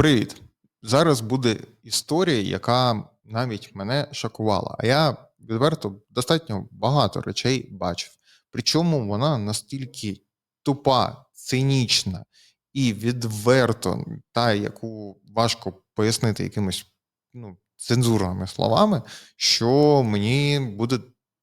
Привіт! Зараз буде історія, яка навіть мене шокувала. А я відверто достатньо багато речей бачив. Причому вона настільки тупа, цинічна і відверто, та, яку важко пояснити якимись ну, цензурними словами, що мені буде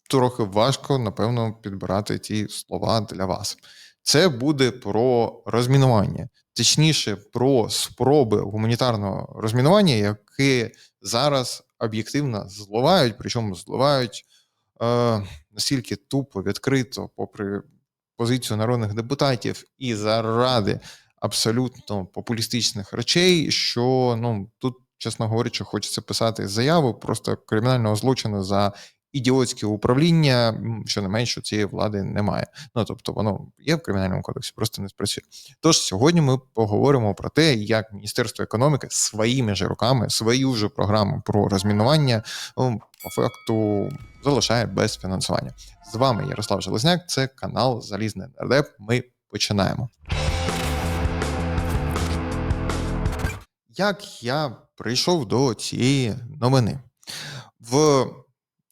трохи важко, напевно, підбирати ті слова для вас. Це буде про розмінування, точніше, про спроби гуманітарного розмінування, яке зараз об'єктивно зливають, причому зливають е, настільки тупо, відкрито, попри позицію народних депутатів, і заради абсолютно популістичних речей, що ну тут, чесно говорячи, хочеться писати заяву просто кримінального злочину за ідіотське управління, що не менше цієї влади немає. Ну тобто воно є в кримінальному кодексі, просто не спрацює. Тож сьогодні ми поговоримо про те, як Міністерство економіки своїми ж руками свою ж програму про розмінування ну, по факту залишає без фінансування. З вами Ярослав Железняк, це канал Залізний Нардеп. Ми починаємо. Як я прийшов до цієї новини в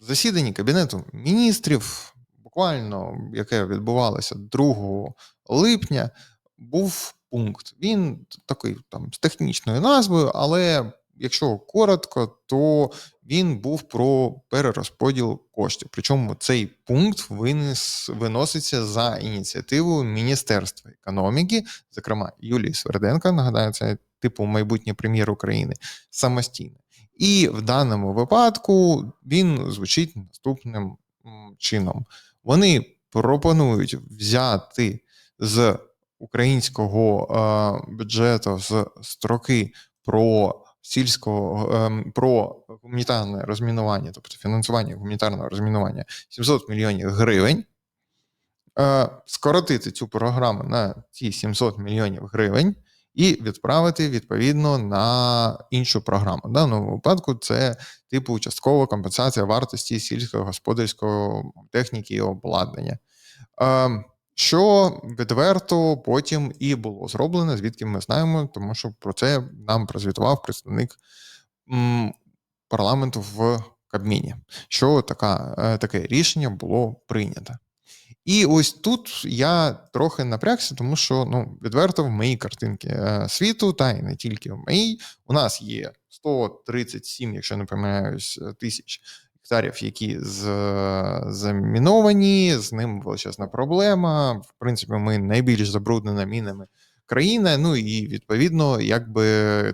засіданні Кабінету міністрів, буквально яке відбувалося 2 липня, був пункт. Він такий там з технічною назвою, але якщо коротко, то він був про перерозподіл коштів. Причому цей пункт винес, виноситься за ініціативою Міністерства економіки, зокрема Юлії Сверденка, нагадаю, це типу майбутній прем'єр України самостійно. І в даному випадку він звучить наступним чином: вони пропонують взяти з українського е, бюджету з строки про сільського е, про гуманітарне розмінування, тобто фінансування гуманітарного розмінування 700 мільйонів гривень. Е, скоротити цю програму на ці 700 мільйонів гривень і відправити відповідно на іншу програму. В даному випадку це типу часткова компенсація вартості сільськогосподарської техніки і обладнання. Ем, що відверто потім і було зроблено, звідки ми знаємо, тому що про це нам прозвітував представник парламенту в Кабміні, що така, е, таке рішення було прийнято. І ось тут я трохи напрягся, тому що ну, відверто в моїй картинці е, світу, та й не тільки в моїй, у нас є 137, якщо не помиляюсь, е, тисяч гектарів, які заміновані, з ним величезна проблема. В принципі, ми найбільш забруднена мінами країна. Ну і відповідно, якби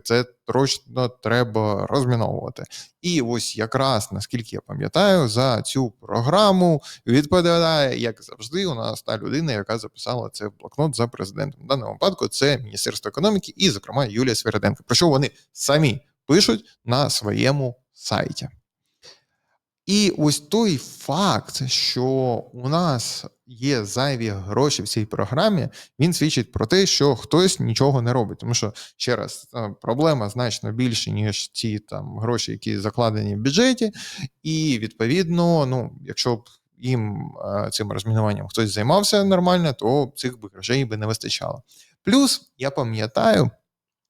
це точно треба розміновувати. І ось якраз наскільки я пам'ятаю, за цю програму відповідає, як завжди, у нас та людина, яка записала це в блокнот за президентом. В даному випадку це Міністерство економіки і, зокрема, Юлія Свириденко. Про що вони самі пишуть на своєму сайті. І ось той факт, що у нас є зайві гроші в цій програмі, він свідчить про те, що хтось нічого не робить. Тому що ще раз е, проблема значно більше, ніж ті там гроші, які закладені в бюджеті, і відповідно, ну якщо б їм е, цим розмінуванням хтось займався нормально, то цих би грошей би не вистачало. Плюс я пам'ятаю,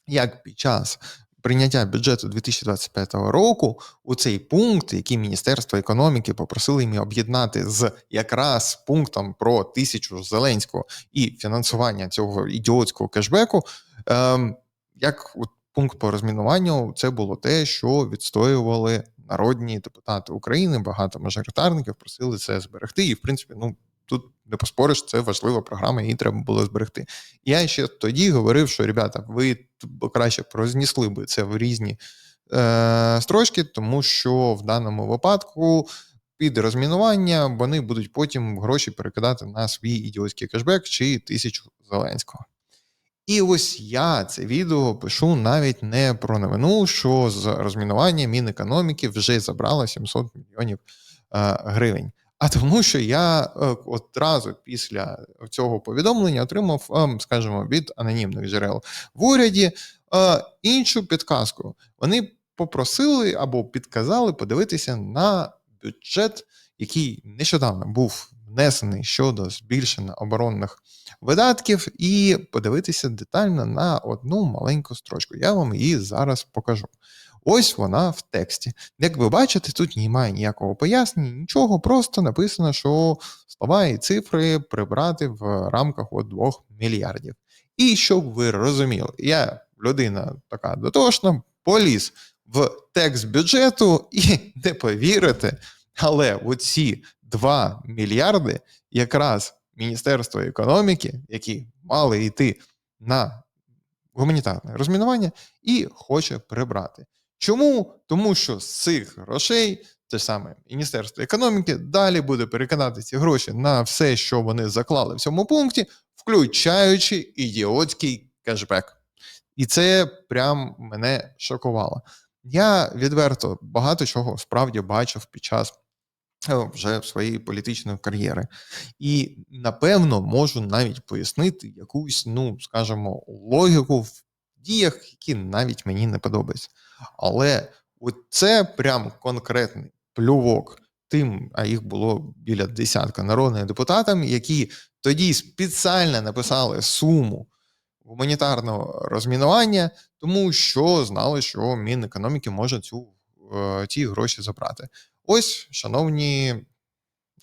як під час прийняття бюджету 2025 року у цей пункт, який Міністерство економіки попросили їм об'єднати з якраз пунктом про тисячу Зеленського і фінансування цього ідіотського кешбеку, ем, як от пункт по розмінуванню, це було те, що відстоювали народні депутати України. Багато мажоритарників просили це зберегти, і в принципі, ну тут не поспориш, це важлива програма, її треба було зберегти. Я ще тоді говорив, що ребята, ви краще рознесли би це в різні е, строчки, тому що в даному випадку. Під розмінування вони будуть потім гроші перекидати на свій ідіотський кешбек чи тисячу Зеленського. І ось я це відео пишу навіть не про новину, що з розмінування Мінекономіки вже забрало 700 мільйонів е, гривень а тому, що я е, одразу після цього повідомлення отримав, ем, скажімо, від анонімних джерел в уряді е, іншу підказку. Вони попросили або підказали подивитися на бюджет, який нещодавно був внесений щодо збільшення оборонних видатків, і подивитися детально на одну маленьку строчку. Я вам її зараз покажу. Ось вона в тексті. Як ви бачите, тут немає ніякого пояснення, нічого, просто написано, що слова і цифри прибрати в рамках от 2 мільярдів. І щоб ви розуміли, я людина така дотошна, поліз в текст бюджету і не повірите, але оці 2 мільярди якраз Міністерство економіки, які мали йти на гуманітарне розмінування, і хоче прибрати. Чому? Тому що з цих грошей те саме Міністерство економіки далі буде переконати ці гроші на все, що вони заклали в цьому пункті, включаючи ідіотський кешбек. І це прям мене шокувало. Я відверто багато чого справді бачив під час е, вже своєї політичної кар'єри. І напевно можу навіть пояснити якусь, ну скажімо, логіку в діях, які навіть мені не подобаються. Але це прям конкретний плювок тим, а їх було біля десятка народних депутатам, які тоді спеціально написали суму гуманітарного розмінування, тому що знали, що Мінекономіки може цю е, ті гроші забрати. Ось, шановні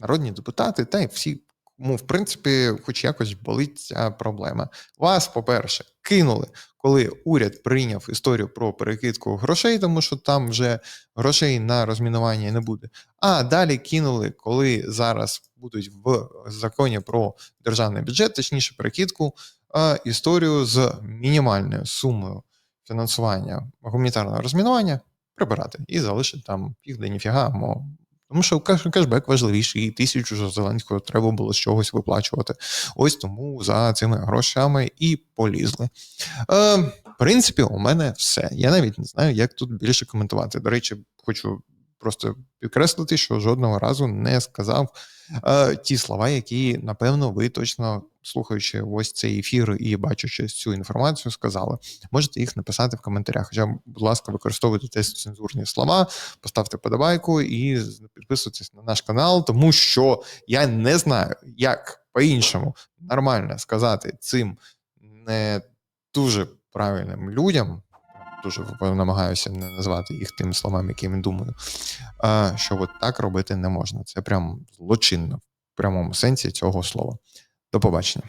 народні депутати, та й всі, кому в принципі, хоч якось болить ця проблема. Вас, по-перше, кинули, коли уряд прийняв історію про перекидку грошей, тому що там вже грошей на розмінування не буде. А далі кинули, коли зараз будуть в законі про державний бюджет, точніше перекидку, е, історію з мінімальною сумою фінансування гуманітарного розмінування прибирати і залишити там де ніфіга, мо тому що кешбек важливіший, і тисячу Зеленського треба було з чогось виплачувати. Ось тому за цими грошами і полізли. Е, в принципі, у мене все. Я навіть не знаю, як тут більше коментувати. До речі, хочу просто підкреслити, що жодного разу не сказав е, ті слова, які, напевно, ви точно слухаючи ось цей ефір і бачачи цю інформацію, сказали. Можете їх написати в коментарях. Хоча, будь ласка, використовуйте теж цензурні слова, поставте подобайку і підписуйтесь на наш канал, тому що я не знаю, як по-іншому нормально сказати цим не дуже правильним людям. Дуже намагаюся не назвати їх тими словами, якими думаю. Що от так робити не можна. Це прям злочинно в прямому сенсі цього слова. До побачення.